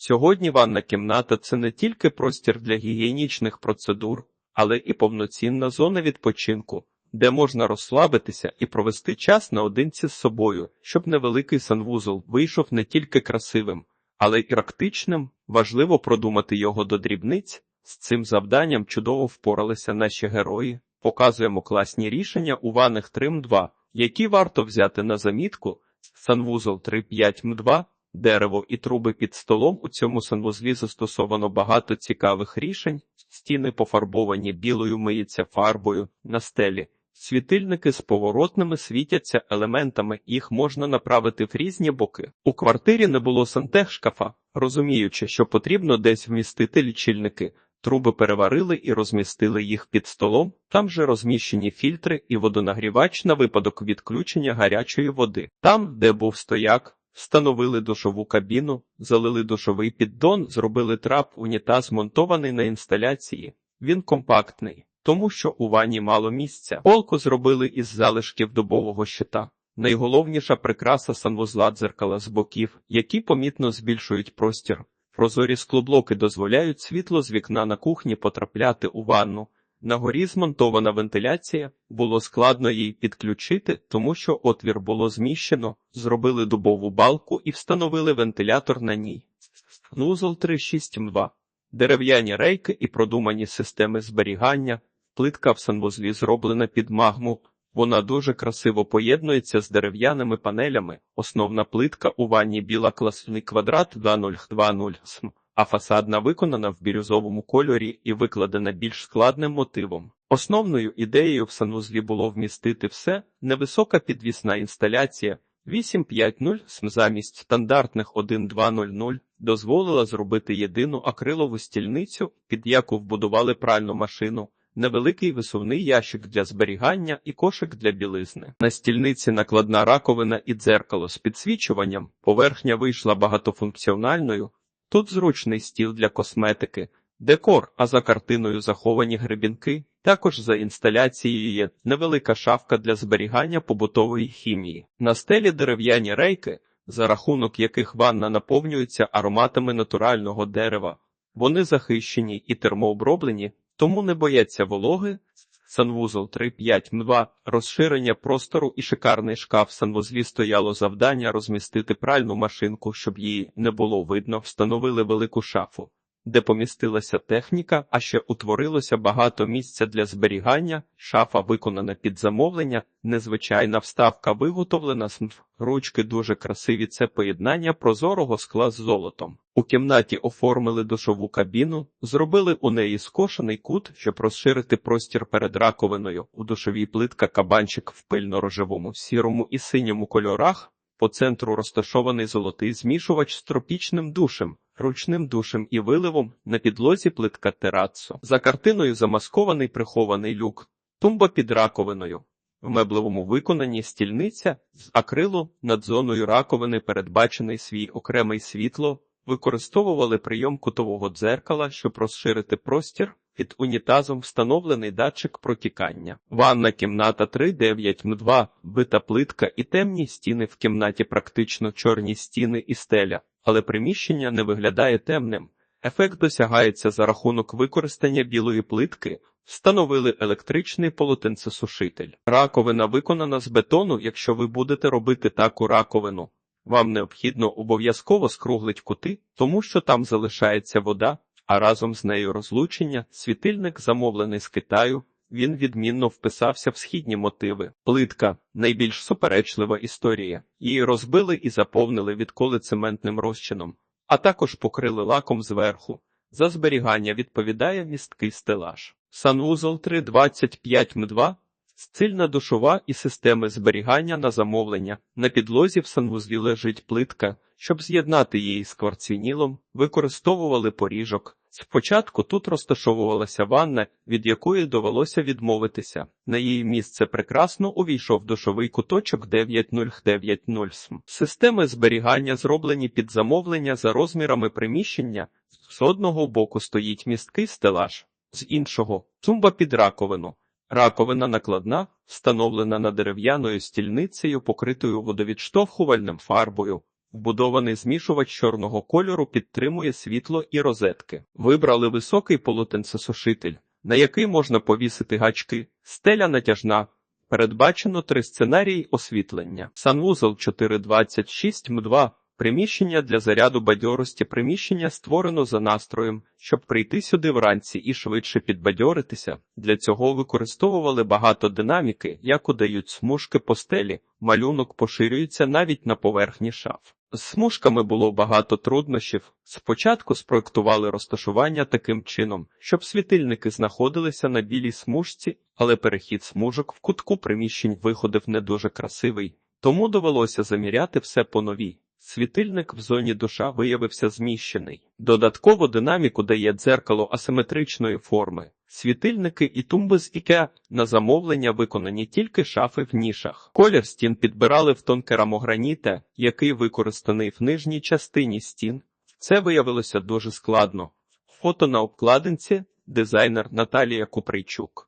Сьогодні ванна кімната це не тільки простір для гігієнічних процедур, але і повноцінна зона відпочинку, де можна розслабитися і провести час наодинці з собою, щоб невеликий санвузол вийшов не тільки красивим, але й практичним. Важливо продумати його до дрібниць. З цим завданням чудово впоралися наші герої. Показуємо класні рішення у ванних Трим 2, які варто взяти на замітку. Санвузол 35 М2, дерево і труби під столом. У цьому санвузлі застосовано багато цікавих рішень. Стіни пофарбовані білою миються фарбою на стелі. Світильники з поворотними світяться елементами, їх можна направити в різні боки. У квартирі не було сантехшкафа, розуміючи, що потрібно десь вмістити лічильники. Труби переварили і розмістили їх під столом. Там же розміщені фільтри і водонагрівач на випадок відключення гарячої води. Там, де був стояк, встановили душову кабіну, залили душовий піддон, зробили трап, унітаз монтований на інсталяції. Він компактний, тому що у ванні мало місця. Полку зробили із залишків дубового щита. Найголовніша прикраса санвузла дзеркала з боків, які помітно збільшують простір. Прозорі склоблоки дозволяють світло з вікна на кухні потрапляти у ванну. На горі змонтована вентиляція, було складно її підключити, тому що отвір було зміщено, зробили дубову балку і встановили вентилятор на ній. Нузол 362. Дерев'яні рейки і продумані системи зберігання. Плитка в санвузлі зроблена під магму. Вона дуже красиво поєднується з дерев'яними панелями. Основна плитка у ванні біла класний квадрат 2020 см, а фасадна виконана в бірюзовому кольорі і викладена більш складним мотивом. Основною ідеєю в санвузлі було вмістити все, невисока підвісна інсталяція 850 см замість стандартних 1200 дозволила зробити єдину акрилову стільницю, під яку вбудували пральну машину невеликий висувний ящик для зберігання і кошик для білизни. На стільниці накладна раковина і дзеркало з підсвічуванням. Поверхня вийшла багатофункціональною. Тут зручний стіл для косметики, декор, а за картиною заховані гребінки. Також за інсталяцією є невелика шафка для зберігання побутової хімії. На стелі дерев'яні рейки, за рахунок яких ванна наповнюється ароматами натурального дерева. Вони захищені і термооброблені, тому не бояться вологи. Санвузол 3.5 М2, розширення простору і шикарний шкаф санвузлі стояло завдання розмістити пральну машинку, щоб її не було видно, встановили велику шафу, де помістилася техніка, а ще утворилося багато місця для зберігання, шафа виконана під замовлення, незвичайна вставка виготовлена з Ручки дуже красиві. Це поєднання прозорого скла з золотом. У кімнаті оформили душову кабіну, зробили у неї скошений кут, щоб розширити простір перед раковиною. У душовій плитка кабанчик в пильно-рожевому, сірому і синьому кольорах. По центру розташований золотий змішувач з тропічним душем, ручним душем і виливом на підлозі плитка терацо. За картиною замаскований прихований люк, тумба під раковиною. В меблевому виконанні стільниця з акрилу над зоною раковини передбачений свій окремий світло, використовували прийом кутового дзеркала, щоб розширити простір. Під унітазом встановлений датчик протікання. Ванна кімната 3,9 М2, бита плитка і темні стіни в кімнаті практично чорні стіни і стеля, але приміщення не виглядає темним. Ефект досягається за рахунок використання білої плитки, Встановили електричний полотенцесушитель. Раковина виконана з бетону. Якщо ви будете робити таку раковину, вам необхідно обов'язково скруглить кути, тому що там залишається вода, а разом з нею розлучення. Світильник, замовлений з Китаю. Він відмінно вписався в східні мотиви. Плитка найбільш суперечлива історія. Її розбили і заповнили відколи цементним розчином, а також покрили лаком зверху. За зберігання відповідає місткий стелаж. Санвузол 325 М2, стильна душова і системи зберігання на замовлення. На підлозі в санвузлі лежить плитка. Щоб з'єднати її з кварцвінілом, використовували поріжок. Спочатку тут розташовувалася ванна, від якої довелося відмовитися. На її місце прекрасно увійшов душовий куточок 9090 см. Системи зберігання зроблені під замовлення за розмірами приміщення. З одного боку стоїть місткий стелаж, з іншого тумба під раковину. Раковина накладна, встановлена на дерев'яною стільницею, покритою водовідштовхувальним фарбою. Вбудований змішувач чорного кольору підтримує світло і розетки. Вибрали високий полотенцесушитель, на який можна повісити гачки, стеля натяжна. Передбачено три сценарії освітлення. Санвузол 426 М2. Приміщення для заряду бадьорості. Приміщення створено за настроєм, щоб прийти сюди вранці і швидше підбадьоритися. Для цього використовували багато динаміки, як удають смужки по стелі. Малюнок поширюється навіть на поверхні шаф. З смужками було багато труднощів. Спочатку спроектували розташування таким чином, щоб світильники знаходилися на білій смужці, але перехід смужок в кутку приміщень виходив не дуже красивий, тому довелося заміряти все по новій. Світильник в зоні душа виявився зміщений. Додатково динаміку дає дзеркало асиметричної форми. Світильники і тумби з Ікеа на замовлення виконані тільки шафи в нішах. Колір стін підбирали в тонкерамограніте, який використаний в нижній частині стін. Це виявилося дуже складно. Фото на обкладинці дизайнер Наталія Куприйчук.